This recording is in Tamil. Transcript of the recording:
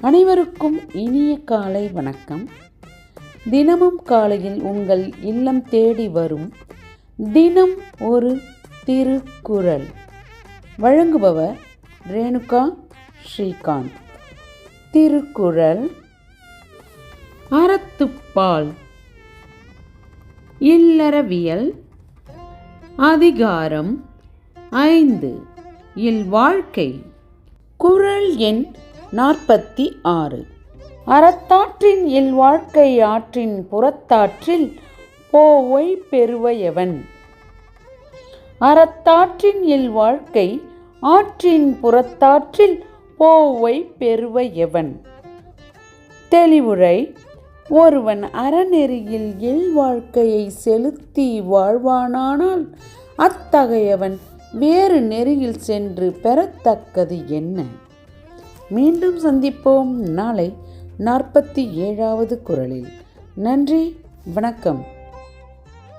அனைவருக்கும் இனிய காலை வணக்கம். தினமும் காலையில் உங்கள் இல்லம் தேடி வரும் தினம் ஒரு திருக்குறள். வழங்குபவர் ரேணுகா ஸ்ரீகாந்த். திருக்குறள். அறத்துப்பால். இல்லறவியல். அதிகாரம் ஐந்து. இல் வாழ்க்கை. குறள் எண் நாற்பத்தி ஆறு. அறத்தாற்றின் இல்வாழ்க்கை ஆற்றின் புறத்தாற்றில் போவை பெறுவையவன். அறத்தாற்றின் இல்வாழ்க்கை ஆற்றின் புறத்தாற்றில் போவை பெறுவையவன். தெளிவுரை ஒருவன் அறநெறியில் இல் வாழ்க்கையை செலுத்தி வாழ்வானானால் அத்தகையவன் வேறு நெறியில் சென்று பெறத்தக்கது என்ன? மீண்டும் சந்திப்போம் நாளை நாற்பத்தி ஏழாவது குரலில். நன்றி வணக்கம்.